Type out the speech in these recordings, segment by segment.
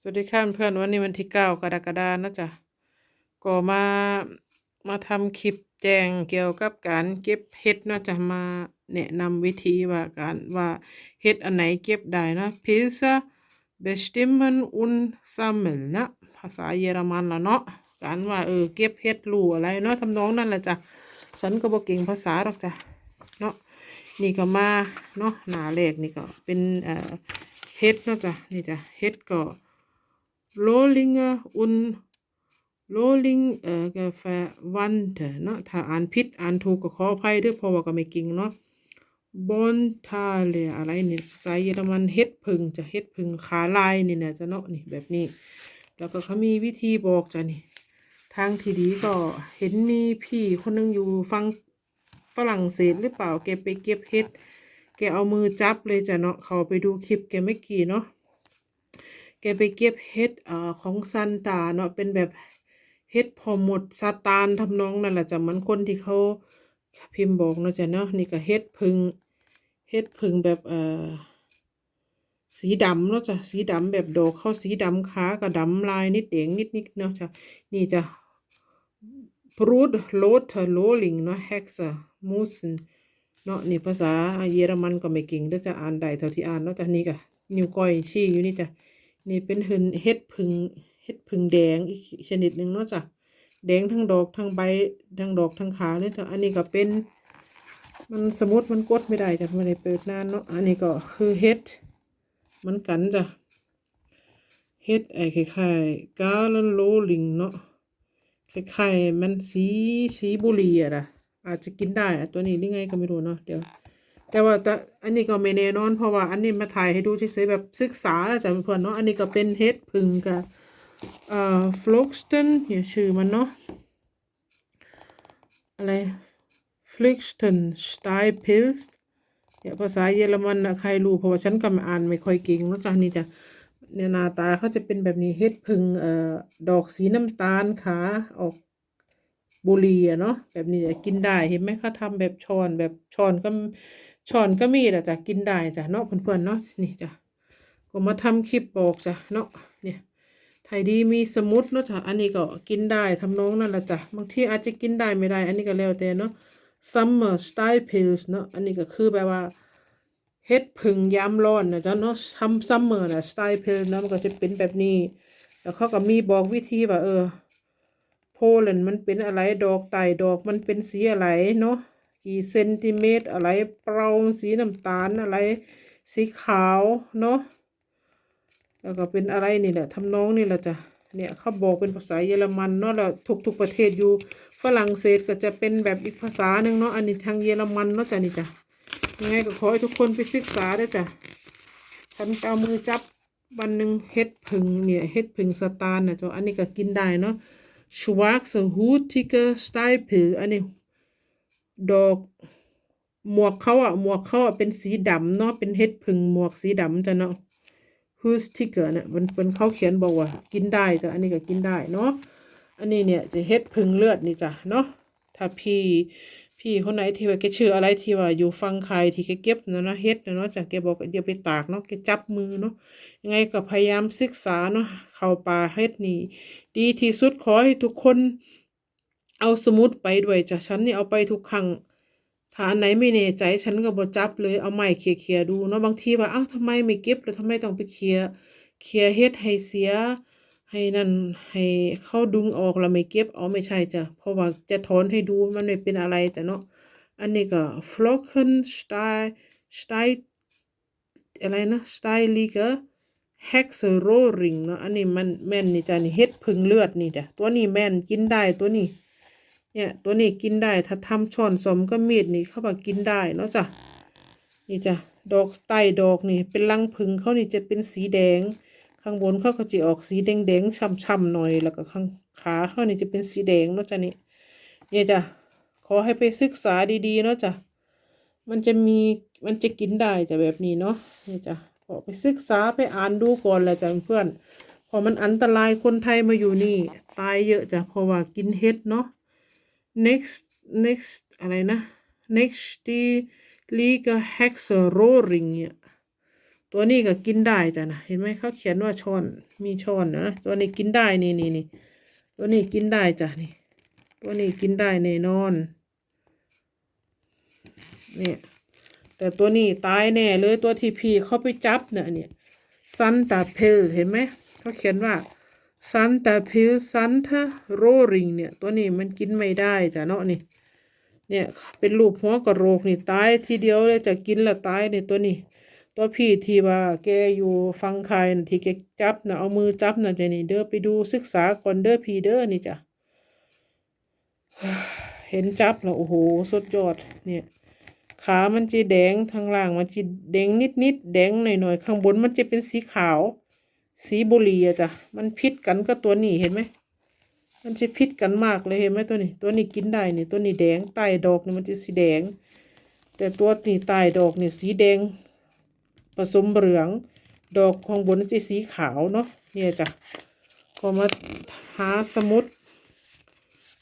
สวัสดีค่ะเพื่อนวันนี้วันที่เก้ากรกฎาคมนะจ๊ะก็มามาทำคลิปแจ้งเกี่ยวกับการเก็บเห็ดนะจ๊ะมาแนะนำวิธีว่าการว่าเห็ดอันไหนเก็บได้นะ Pilze bestimmen und sammeln นะภาษาเยอรมันละเนาะการว่าเออเก็บเห็ดรูอะไรเนาะทำนองนั่นแหละจ้ะฉันก็บ่เก่งภาษาหรอกจ้ะเนาะนี่ก็มาเนาะหนาแรกนี่ก็เป็นเอ่อเห็ดเนาะจ้ะนี่จ้ะเห็ดก็ Rohlinge und Rohling เอ่อ Verwandte เนาะถ้าอ่านผิดอ่านถูกก็ขออภัยด้วยเพราะว่าก็ไม่เก่งเนาะ Bontale อะไรเนี่ยภาษาเยอรมันเฮ็ดผึ่งจะเฮ็ดผึ่งขาลายนี่นะจะเนาะนี่แบบนี้ แล้วก็เขามีวิธีบอกจ้ะนี่ ทางที่ดีก็เห็นมีพี่คนหนึงอยู่ฟังฝรั่งเศสหรือเปล่าแกไปเก็บเห็ดแกเอามือจับเลยจ้ะเนาะเขาไปดูคลิปแกไม่อกี่เนาะ แกไปเก็บเห็ดเอ่อของซันตาเนาะเป็นแบบเห็ดพอหมดซาตานทำนองนั่นแหละจ้ะเหมันคนที่เขาพิมพ์บอกเนาะจ้ะเนาะนี่ก็เห็ดพึ่งเห็ดพึ่งแบบเอ่อสีดำเนาะจ้ะสีดำแบบดอกเข้าสีดำขาก็ดำลายนิดแดงนิดนิดเนาะจ้ะนี่จ้ะ Brot rote Rohling เนาะ Hexe Musen เนาะนี่ภาษาเยอรมันก็ไม่เก่งเด้อจะอ่านได้เท่าที่อ่านเนาะจ้ะนี่ก็นิ้วก้อยชี้อยู่นี่จ้ะ นี่เป็นเห็นเห็ดพึ่งเห็ดพึ่งแดงอีกชนิดหนึ่งเนาะจ้ะแดงทั้งดอกทั้งใบทั้งดอกทั้งขาเลยจ้ะอันนี้ก็เป็น มันสมมติมันกดไม่ได้จ้ะไม่ได้เปิดนานเนาะอันนี้ก็คือเห็ดเหมันกันจ้ะเห็ดไอ้คล้ายๆกาลันโลลิงเนาะคล้ายๆมันสีสีบุรีอะนะอาจจะกินได้อะตัวนี้หรือไงก็ไม่รู้เนาะเดี๋ยว แต่ว่าแต่อันนี้ก็ไม่แน่นอน เพราะว่าอันนี้มาถ่ายให้ดูเฉยๆแบบศึกษาแล้วจ้ะเพื่อนเนาะอันนี้ก็เป็นเฮ็ดพึ่งกับเอ่อฟลุกสตันเนี่ยชื่อมันเนาะอะไรฟลิกสตันสไตพิลส์เนี่ยภาษาเยอรมันนะใครรู้เพราะว่าฉันก็อ่านไม่ค่อยเก่งเนาะจ้ะนี่จ้ะเนี่ยหน้าตาเขาจะเป็นแบบนี้เฮ็ดพึ่งเอ่อดอกสีน้ำตาลขาออกบุรีอะเนาะแบบนี้จะกินได้เห็นไหมเขาทำแบบช้อนแบบช้อนก็ ช้อนก็มีแหละจ้ะกินได้จ้ะเนาะเพื่อนๆเนาะนี่จ้ะก็มาทำคลิปบอกจ้ะเนาะเนี่ยไทยดีมีสมุดเนาะจ้ะอันนี้ก็กินได้ทำน้องนั่นแหละจ้ะบางทีอาจจะกินได้ไม่ได้ อันนี้ก็แล้วแต่เนาะ summer style pills เนาะอันนี้ก็คือแบบว่าเฮ็ดผึ่งยามร้อนนะจ้ะเนาะทำ summer นะ style pill เนาะมันก็จะเป็นแบบนี้ แล้วเขาก็มีบอกวิธีว่าเออ โพลันมันเป็นอะไรดอกไต่ดอกมันเป็นสีอะไรเนาะ กี่เซนติเมตรอะไรเปราสีน้ำตาลอะไร สีขาวเนาะแล้วก็เป็นอะไรนี่แหละทำนองนี่แหละจ้ะเนี่ยเขาบอกเป็นภาษาเยอรมันเนาะแล้วทุกทุกประเทศอยู่ฝรั่งเศสก็จะเป็นแบบอีกภาษาหนึ่งเนาะอันนี้ทางเยอรมันเนาะจ้ะนี่จ้ะยังไงก็ขอให้ทุกคนไปศึกษาด้วยจ้ะฉันเอามือจับวันหนึ่งเฮ็ดผึ่งเนี่ยเฮ็ดผึ่งสตาร์นะจ้ะอันนี้ก็กินได้เนาะ schwarze hutige Steipel อันนี้ ดอก หมวกเขาอะหมวกเขาอะเป็นสีดำเนาะเป็นเฮ็ดผึ่งหมวกสีดำจ้ะเนาะ hutige เนี่ยมันเป็นเขาเขียนบอกว่า กินได้จ้ะอันนี้ก็กินได้เนาะอันนี้เนี่ยจะเฮ็ดผึ่งเลือดนี่จ้ะเนาะถ้าพี่พี่คนไหนที่ว่าแกชื่ออะไรที่ว่าอยู่ฟังใครที่แกเก็บเนาะเฮ็ดเนาะจ้ะแกบอกอย่าไปตากเนาะแกจับมือเนาะยังไงก็พยายามศึกษาเนาะเข้าป่าเฮ็ดนี่ ดีที่สุดขอให้ทุกคน เอาสมุดไปด้วยจ้ะฉันนี่เอาไปทุกครั้งถ้าอันไหนไม่แน่ใจฉันก็บ่จับเลยเอาไม้เขี่ยๆดูเนาะบางทีว่าเอ้าทำไมไม่เก็บแล้วทำไมต้องไปเขี่ยเขี่ยเฮ็ดให้เสีย ให้นั่นให้เขาดึงออกแล้วไม่เก็บเอาไม่ใช่จ้ะเพราะว่าจะถอนให้ดูมันไม่เป็นอะไรจ้ะเนาะอันนี้ก็ flocken stei stei อะไรนะ stylige hexe rohring เนาะอันนี้มันแม่นนี่จ้ะนี่เฮ็ดพึ่งเลือดนี่จ้ะตัวนี้แม่นกินได้ตัวนี้ เนี่ยตัวนี้กินได้ถ้าทำช้อนสมก็มีดนี่เขาบอกกินได้เนาะจ้ะนี่จ้ะดอกใต้ดอกนี่เป็นรังผึ่งเขานี่จะเป็นสีแดง ข้างบนเขาก็จะออกสีแดงๆช่ำๆหน่อย แล้วก็ข้างขาเขานี่จะเป็นสีแดงเนาะจ้ะนี่เนี่ยจ้ะขอให้ไปศึกษาดีๆเนาะจ้ะมันจะมีมันจะกินได้จ้ะแบบนี้เนาะนี่จ้ะขอไปศึกษาไปอ่านดูก่อนแหละจ้ะเพื่อนพอมันอันตรายคนไทยมาอยู่นี่ ตายเยอะจ้ะเพราะว่ากินเห็ดเนาะ next next อะไรนะ next ที่ Liga Hexe Rohring เนี่ยตัวนี้ก็กินได้จ้ะนะเห็นไหมเขาเขียนว่าช้อนมีช้อนนะตัวนี้กินได้นี่นี่นี่ตัวนี้กินได้จ้ะนี่ ตัวนี้กินได้แน่นอนเนี่ยแต่ตัวนี้ตายแน่เลยตัวที่พีเขาไปจับเนี่ยเนี่ยซันตาเพลเห็นไหมเขาเขียนว่า ซันตาเพลซันทาโรริงเนี่ยตัวนี้มันกินไม่ได้จ้ะเนาะนี่เนี่ยเป็นรูปหัวกระโหลกนี่ตายทีเดียวเลยจะกินละตายเนี่ยตัวนี้ ตัวพี่ที่ว่าแกอยู่ฟังใครนะที่แกจับนะเอามือจับนะจะนี่เด้อไปดูศึกษาก่อนเด้อพี่เด้อนี่จ้ะเห็นจับแล้วโอ้โหสุดยอดเนี่ยขามันจะแดงทางล่างมันจะแดงนิดนิดๆแดงหน่อยหน่อยๆข้างบนมันจะเป็นสีขาว สีบุหรี่อะจ้ะมันพิษกันก็ตัวนี้เห็นไหมมันจะพิษกันมากเลยเห็นไหมตัวนี้ ตัวนี้กินได้นี่ตัวนี้แดงใต้ดอกนี่มันจะสีแดง แต่ตัวนี้ใต้ดอกนี่สีแดง ผสมเหลือง ดอกข้างบนจะสีขาวเนาะเนี่ยจ้ะก็มาหาสมุด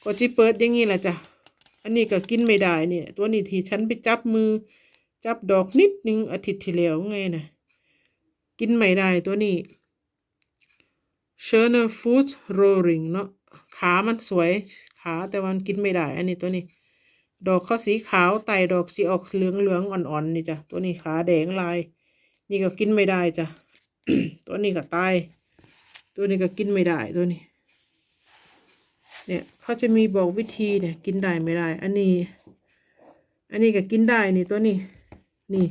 ก็จะเปิดอย่างนี้แหละจ้ะอันนี้ก็กินไม่ได้เนี่ย ตัวนี้ที่ฉันไปจับมือ จับดอกนิดนึงอาทิตย์ที่แล้วไงนะกินไม่ได้ตัวนี้ เชอร์เนอร์ฟูดโรริงเนาะขามันสวยขาแต่ว่ามันกินไม่ได้ อันนี้ตัวนี้ ดอกเขาสีขาวไตดอกสีออกเหลืองเหลืองๆอ่อนๆนี่จ้ะตัวนี้ขาแดงลาย นี่ก็กินไม่ได้จ้ะตัวนี้ก็ตายตัวนี้ก็กินไม่ได้ตัวนี้ เนี่ยเขาจะมีบอกวิธีเนี่ย กินได้ไม่ได้ อันนี้ อันนี้ก็กินได้นี่ตัวนี้ นี่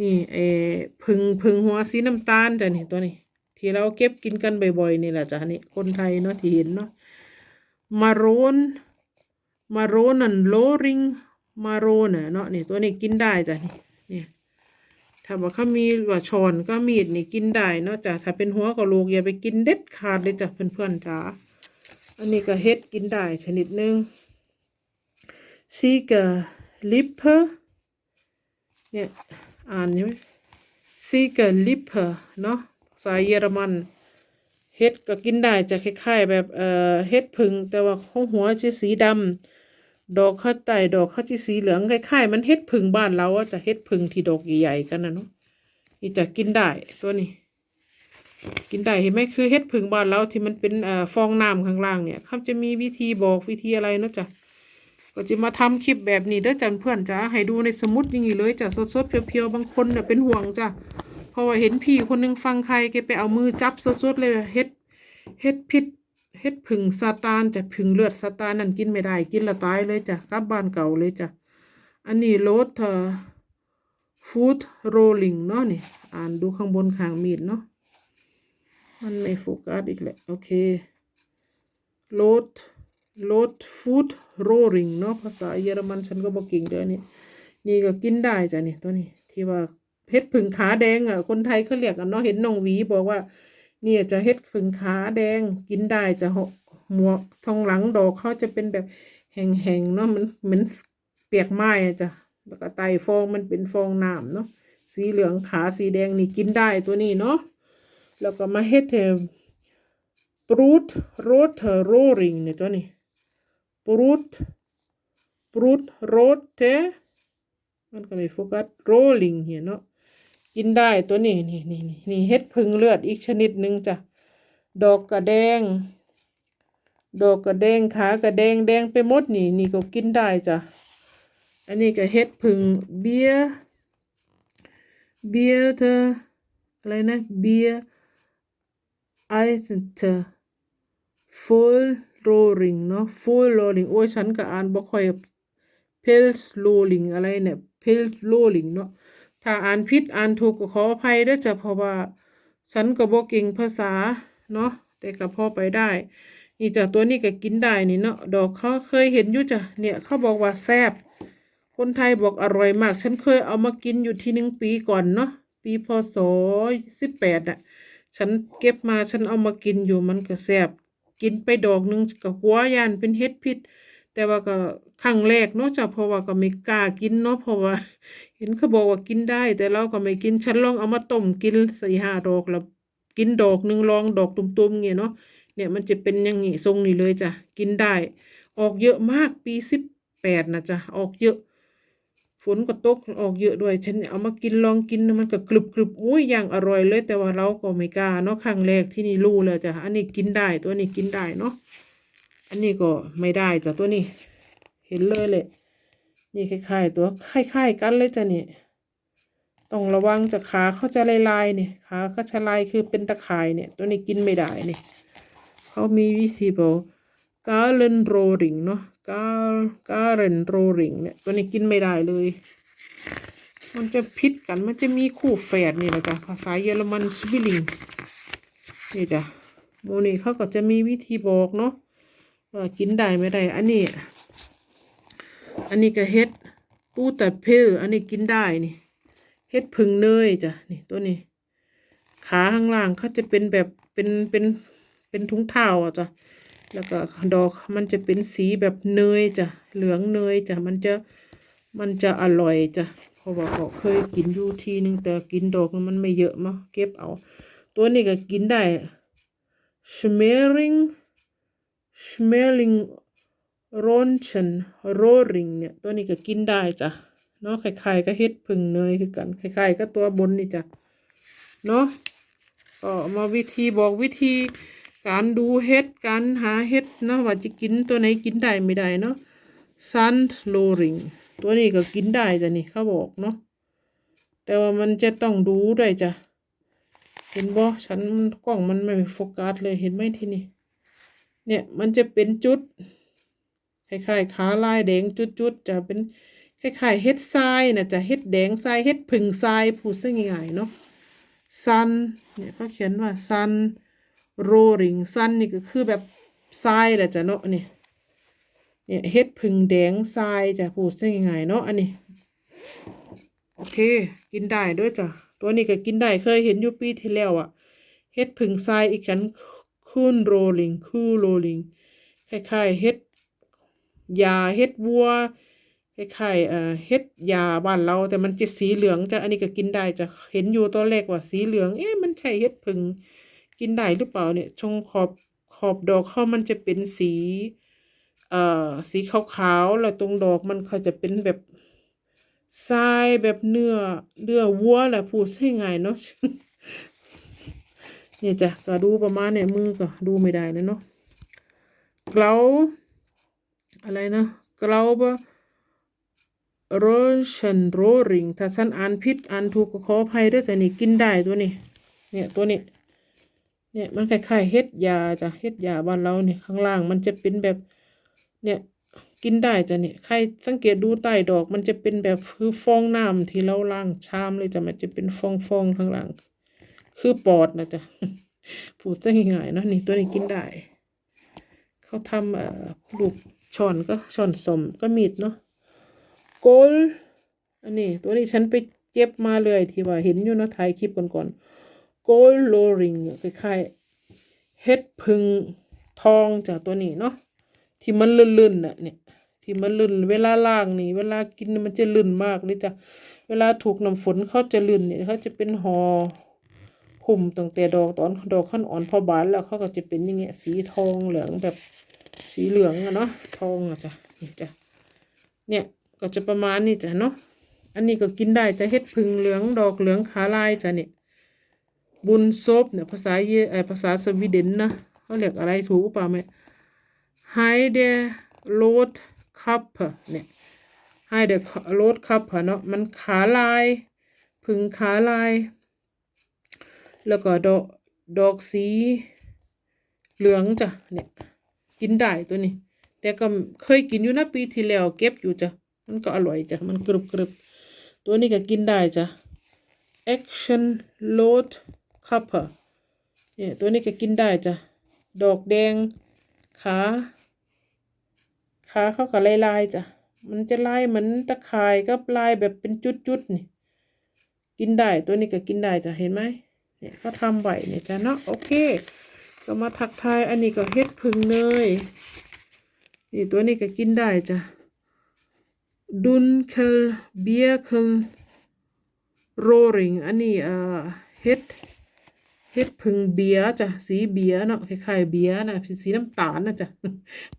นี่เออพึงพึงหัวสีน้ำตาลจ้ะนี่ตัวนี้ ที่เราเก็บกินกันบ่อยๆนี่แหละจ้ะนี่คนไทยเนาะที่เห็นเนาะมาโรนมาโรนันโลริงมาโรนน่ะเนาะนี่ตัวนี้กินได้จ้ะนี่เนี่ยถ้าว่าเขามีว่าช้อนก็มีดนี่กินได้เนาะจ้ะถ้าเป็นหัวกะโหลกอย่าไปกินเด็ดขาดเลยจ้ะเพื่อนๆจ้าอันนี้ก็เฮ็ดกินได้ชนิดหนึ่งซีกะลิปเปอร์เนี่ยอ่านอยู่ไหมซีกะลิปเปอร์เนาะ ภาษาเยอรมันเฮ็ดก็กินได้จะคล้ายๆแบบเอ่อเฮ็ดผึ่งแต่ว่าของหัวจะสีดำดอกข้าไต่ดอกข้าจีสีเหลืองคล้ายๆ มันเฮ็ดผึ่งบ้านเราจะเฮ็ดผึ่งที่ดอกใหญ่ๆกันนะเนาะนี่จะกินได้ตัวนี้ กินได้เห็นไหมคือเฮ็ดผึ่งบ้านเราที่มันเป็นเอ่อฟองน้ำข้างล่างเนี่ยเขาจะมีวิธีบอกวิธีอะไรเนาะจ้ะก็จะมาทำคลิปแบบนี้เด้อจ้ะเพื่อนจ้ะให้ดูในสมุดอย่างนี้เลยจ้ะสดๆเพียวๆบางคนเนี่ยเป็นห่วงจ้ะ เพราะว่าเห็นพี่คนหนึงฟังใครแกไปเอามือจับสดๆเลยเฮ็ดเฮ็ดพิษเฮ็ดผึ่งซาตานจะผึ่งเลือดซาตานนั่นกินไม่ได้กินละตายเลยจ้ะกลับบ้านเก่าเลยจ้ะอันนี้โรสเธอฟูดโรลิงเนาะนี่ อ่านดูข้างบนข้างมีดเนาะมันไม่โฟกัสอีกแหละโอเคโรสโรสฟูดโรลิงเนาะภาษาเยอรมันฉันก็บอกเก่งเด้อนี่นี่ก็กินได้จ้ะนี่ตัวนี้ที่ว่า เฮ็ดผึ่งขาแดงอะ คนไทยเขาเรียกกันเนาะเห็นน้องหวีบอกว่า เนี่ยจะเฮ็ดผึ่งขาแดงกินได้จะหมวกทองหลังดอกเขาจะเป็นแบบแห้งๆเนาะมันเหมือนเปียกไม้อะจ้ะแล้วก็ไตฟองมันเป็นฟองน้ำเนาะสีเหลืองขาสีแดงนี่กินได้ตัวนี้เนาะแล้วก็มาเฮ็ดเทปรูดโรเทโรริงเนี่ยตัวนี้ปรูดปรูดโรเทมันก็ไม่โฟกัสโรลิงเหียเนาะ กินได้ตัวนี้นี่นี่นี่นี่เฮ็ดพึ่งเลือดอีกชนิดหนึ่งจ้ะดอกกระแดง ดอกกระแดงขากระแดงแดงไปหมดนี่นี่ก็กินได้จ้ะอันนี้ก็เฮ็ดพึ่งเบียเบียเธออะไรนะเบียไอเธอ full rolling เนาะ full rolling โอ้ยฉันก็อ่านบ่ค่อยเพลส์โลลิงอะไรเนี่ยเพลส์โลลิงเนาะ ถ้าอ่านผิดอ่านถูกก็ขออภัยด้วยจ้ะเพราะว่าฉันก็บ่เก่งภาษาเนาะแต่ก็พอไปได้ นี่จ้ะตัวนี้ก็กินได้นี่เนาะดอกเขาเคยเห็นอยู่จ้ะเนี่ยเขาบอกว่าแซ่บคนไทยบอกอร่อยมาก ฉันเคยเอามากินอยู่ทีหนึ่งปีก่อนเนาะปีพศสิบแปดอะ ฉันเก็บมาฉันเอามากินอยู่มันก็แซ่บกินไปดอกหนึงก็กลัวย่านเป็นเฮ็ดพิษแต่ว่าก็ครั้งแรกเนาะจ้ะเพราะว่าก็ไม่กล้ากินเนาะเพราะว่า เห็นเขาบอกว่ากินได้ แต่เราก็ไม่กินฉันลองเอามาต้มกินสี่ห้าดอกแล้วกินดอกหนึ่งลองดอกตุ่มๆเงี้ยเนาะเนี่ยมันจะเป็นอย่างงี้ทรงนี้เลยจ้ะกินได้ ออกเยอะมากปีสิบแปดนะจ้ะออกเยอะฝนก็ตกออกเยอะด้วย ฉันเอามากินลองกินมันก็กรึบกรึบอุ้ยอย่างอร่อยเลย แต่ว่าเราก็ไม่กล้าเนาะครั้งแรกที่นี่รู้แล้วจ้ะอันนี้กินได้ตัวนี้กินได้เนาะอันนี้ก็ไม่ได้จ้ะตัวนี้ เห็นเลยแหละ นี่คล้ายๆ ตัวคล้ายๆกันเลยจ้ะนี่ต้องระวังจะขาเขาจะลายๆเนี่ยขาเขาจะลายคือเป็นตะข่ายเนี่ย ตัวนี้กินไม่ได้เนี่ยเขามีวิธีบอกกาเลนโรริงเนาะกากาเลนโรริงเนี่ยตัวนี้กินไม่ได้เลย มันจะพิษกันมันจะมีคู่แฝดนี่แหละจ้ะภาษาเยอรมันสวิลิงนี่จ้ะโมนี่เขาก็จะมีวิธีบอกเนาะว่ากินได้ไม่ได้ อันนี้ อันนี้ก็เฮ็ดปูแต่เพลอันนี้กินได้นี่ เฮ็ดพึ่งเนยจ้ะนี่ตัวนี้ ขาข้างล่างเขาจะเป็นแบบเป็นเป็นเป็นถุงเท้าอะจ้ะแล้วก็ดอกมันจะเป็นสีแบบเนยจ้ะเหลืองเนยจ้ะมันจะมันจะอร่อยจ้ะเพราะว่าก็เคยกินอยู่ทีนึงแต่กินดอกมันไม่เยอะมาเก็บเอา ตัวนี้ก็กินได้ schmering schmeling รอนชันโรริงเนี่ยตัวนี้ก็กินได้จ้ะเนาะคล้ายๆก็เฮ็ดพึ่งเนยคือกันคล้ายๆก็ตัวบนนี่จ้ะเนาะก็มาวิธีบอกวิธีการดูเฮ็ดการหาเฮ็ดเนาะว่าจะกินตัวไหนกินได้ไม่ได้เนาะซันโลริงตัวนี้ก็กินได้จ้ะนี่เขาบอกเนาะแต่ว่ามันจะต้องดูด้วยจ้ะเห็นบ่ฉันมันกล้องมันไม่โฟกัสเลยเห็นไหมที่นี่เนี่ยมันจะเป็นจุด คล้ายๆขาลายแดงจุดๆจะเป็นคล้ายๆเฮ็ดทรายนะจะเฮ็ดแดงทรายเฮ็ดผึ่งทรายพูดซะง่ายๆเนาะซันเนี่ยเขาเขียนว่าซันโรริงซันนี่ก็คือแบบทรายแหละจ้ะเนาะนี่เนี่ยเฮ็ดผึ่งแดงทรายจะพูดซะง่ายๆเนาะอันนี้โอเค กินได้ด้วยจ้ะตัวนี้ก็กินได้เคยเห็นอยู่ปีที่แล้วอะเฮ็ดผึ่งทรายอีกกันคูนโรลิงคูโรลิงคล้ายๆเฮ็ด ยาเฮ็ดวัวคล้ายๆเอ่อเฮ็ดยาบ้านเรา แต่มันจะสีเหลืองจ้ะอันนี้ก็กินได้จะเห็นอยู่ตอนแรกว่าสีเหลือง เอ๊ะมันใช่เฮ็ดผึ่งกินได้หรือเปล่าเนี่ยชงขอบขอบดอกเขามันจะเป็นสีเอ่อสีขาวๆแล้วตรงดอกมันเขาจะเป็นแบบทรายแบบเนื้อเนื้อวัวแหละพูดให้ง่ายเนาะเนี่ยจ้ะก็ดูประมาณเนี่ยมือก็ดูไม่ได้เลยเนาะเกลา อะไรนะ glaube Rochen Rohring ถ้าฉันอ่านผิดอ่านถูกก็ขออภัยด้วยแต่นี่กินได้ตัวนี้ เนี่ยตัวนี้ เนี่ยมันคล้ายๆเฮ็ดยาจ้ะเฮ็ดยาบ้านเราเนี่ยข้างล่างมันจะเป็นแบบ เนี่ยกินได้จ้ะเนี่ยใครสังเกตดูใต้ดอก มันจะเป็นแบบคือฟองน้ำที่เราล้างชามเลยจ้ะมันจะเป็นฟองฟองๆข้างล่าง คือปอดนะจ๊ะพูดซะง่ายๆเนาะนี่ตัวนี้กินได้ เขาทำเอ่อลูก ช้อนก็ช้อนสมก็มีดเนาะโกลอันนี้ตัวนี้ฉันไปเจ็บมาเลยที่ว่าเห็นอยู่เนาะถ่ายคลิปก่อนๆโกลโลริงคล้ายๆเฮ็ดพึ่งทองจากตัวนี้เนาะที่มันลื่นๆน่ะเนี่ยที่มันลื่นเวลาล่างนี่ เวลากินมันจะลื่นมากเลยจ้ะเวลาถูกน้ำฝนเขาจะลื่นเนี่ยเขาจะเป็นหอหุ้มตั้งแต่ดอกตอนดอกขั้นอ่อนพอบานแล้วเขาก็จะเป็นอย่างเงี้ยสีทองเหลืองแบบ สีเหลืองอะเนาะทองอะจ้ะนี่จ้ะเนี่ยก็จะประมาณนี้จ้ะเนาะอันนี้ก็กินได้จะเฮ็ดพึ่งเหลืองดอกเหลืองขาลายจ้ะเนี่ยบุญซบเนี่ยภาษาเยออภาษาสวีเดนนะเขาเรียกอะไรถูกเปล่าไหมไฮเดโรดคัพเนี่ยไฮเดโรดคัพเนาะมันขาลายพึ่งขาลาย แล้วก็ดอกดอกสีเหลืองจ้ะเนี่ย กินได้ตัวนี้ แต่ก็เคยกินอยู่นะปีที่แล้วเก็บอยู่จ้ะมันก็อร่อยจ้ะมันกรึบกรึบตัวนี้ก็กินได้จ้ะ action load copper เนี่ยตัวนี้ก็กินได้จ้ะดอกแดงขาขาเขาก็ลายลายๆจ้ะมันจะลายเหมือนตะข่ายกับลายแบบเป็นจุดๆนี่กินได้ตัวนี้ก็กินได้จ้ะเห็นไหมเนี่ยก็ทำไหวเนี่ยจ้ะเนาะโอเค ก็มาทักทายอันนี้ก็เฮ็ดพึ่งเนยนี่ตัวนี้ก็กินได้จ้ะดุนเคิลเบียเคิลโรริงอันนี้เอ่อเฮ็ดเฮ็ดพึ่งเบียจ้ะสีเบียเนาะคล้ายๆเบียนะสีน้ำตาลนะจ้ะ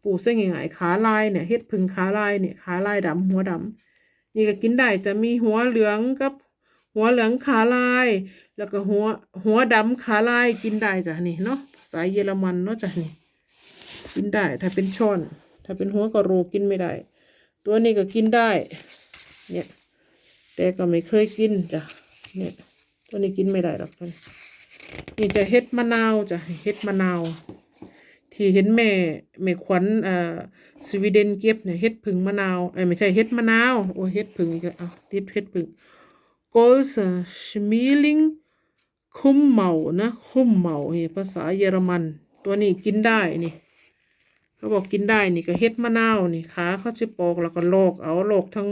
ปูเส้นง่ายๆขาลายเนี่ยเฮ็ดพึ่งขาลายเนี่ยขาลายดำหัวดำนี่ก็กินได้จะมีหัวเหลืองกับหัวเหลืองขาลาย แล้วก็หัวหัวดำขาลายกินได้จ้ะนี่เนาะาษาเยอรมันเนาะจ้ะนี่กินได้ ถ้าเป็นช้อน ถ้าเป็นหัวกะโหลกินไม่ได้ ตัวนี้ก็กินได้ เนี่ย แต่ก็ไม่เคยกินจ้ะ เนี่ย ตัวนี้กินไม่ได้หรอกท่านนี่จะเฮ็ดมะนาวจ้ะเฮ็ดมะนาว ที่เห็นแม่แม่ขวัญอ่อสวีเดนเก็บเนี่ยเฮ็ดผึ่งมะนาวเอ้ไม่ใช่เฮ็ดมะนาว โอ้เฮ็ดผึ่งอีกแล้วอาติดเฮ็ดผึ่ง g o l s e Schmeling คุ้มเมานะคุ้มเมานี่ภาษาเยอรมัน ตัวนี้กินได้นี่ เขาบอกกินได้นี่ก็เฮ็ดมะนาวนี่ขาเขาจะปอกแล้วก็ลอกเอาลอกทั้ง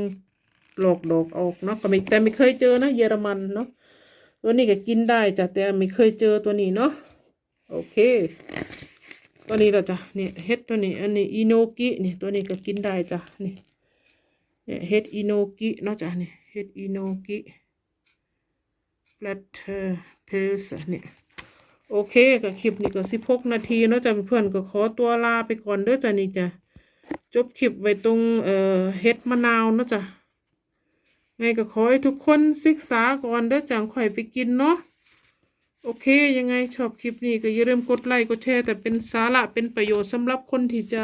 ลอกดอกออกเนาะก็ไม่แต่ไม่เคยเจอนะเยอรมันเนาะตัวนี้ก็กินได้จ้ะแต่ไม่เคยเจอตัวนี้เนาะโอเค ตัวนี้เราจ้ะเนี่ยเฮ็ดตัวนี้อันนี้อิโนกินี่ตัวนี้ก็กินได้จ้ะนี่เนี่ยเฮ็ดอิโนกิเนาะจ้ะนี่เฮ็ดอิโนกิ ลตเพลสเนี่ยโอเคก็คลิปนี้ก็สิบหกนาทีเนาะจ้ะเพื่อนก็ขอตัวลาไปก่อนเด้อจ้ะนี่จ้ะจบคลิปไว้ตรงเอ่อเฮ็ดมะนาวเนาะจ้ะไงก็ขอให้ทุกคนศึกษาก่อนเด้อจังค่อยไปกินเนาะโอเค ยังไงชอบคลิปนี้ก็อย่าลืมกดไลค์กดแชร์แต่เป็นสาระเป็นประโยชน์สำหรับคนที่จะ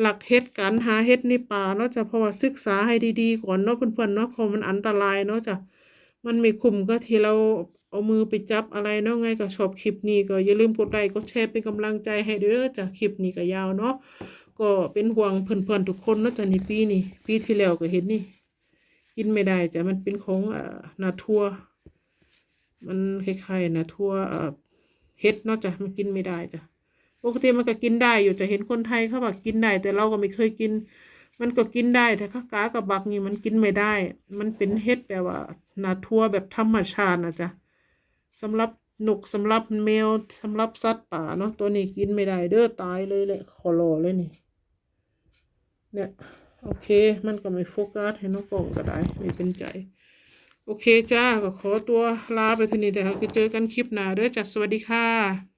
หลักเฮ็ดการหาเฮ็ดในป่าเนาะจ้ะเพราะว่าศึกษาให้ดีๆก่อนเนาะเพื่อนๆเนาะเพราะมันอันตรายเนาะจ้ะ มันไม่คุ้มก็ที่เราเอามือไปจับอะไรเนาะไงก็ชอบคลิปนี้ก็อย่าลืมกดไลค์กดแชร์เป็นกำลังใจให้เด้อจ้ะคลิปนี้ก็ยาวเนาะก็เป็นห่วงเพื่อนๆทุกคนเนาะจ้ะนี่ปีนี้ปีที่แล้วก็เห็นนี่กินไม่ได้จ้ะมันเป็นของอ่านาทัวมันคล้ายๆนะทั่วอ่อเฮ็ดเนาะจ้ะมันกินไม่ได้จ้ะปกติมันก็กินได้อยู่จะเห็นคนไทยเขาบอกกินได้แต่เราก็ไม่เคยกิน มันก็กินได้แต่ข้ากากับบักนี่มันกินไม่ได้ มันเป็นเฮ็ดแบบว่านาทั่วแบบธรรมชาตินะจ๊ะสำหรับนกสำหรับแมวสำหรับสัตว์ป่าเนาะตัวนี้กินไม่ได้เด้อตายเลยแหละขอรอเลยนี่เนี่ยโอเค มันก็ไม่โฟกัสให้น้องกล่องก็ได้ไม่เป็นใจ โอเคจ้าก็ขอตัวลาไปทีนี้แต่เราจะเจอกันคลิปหน้าเด้อจ้ะสวัสดีค่ะ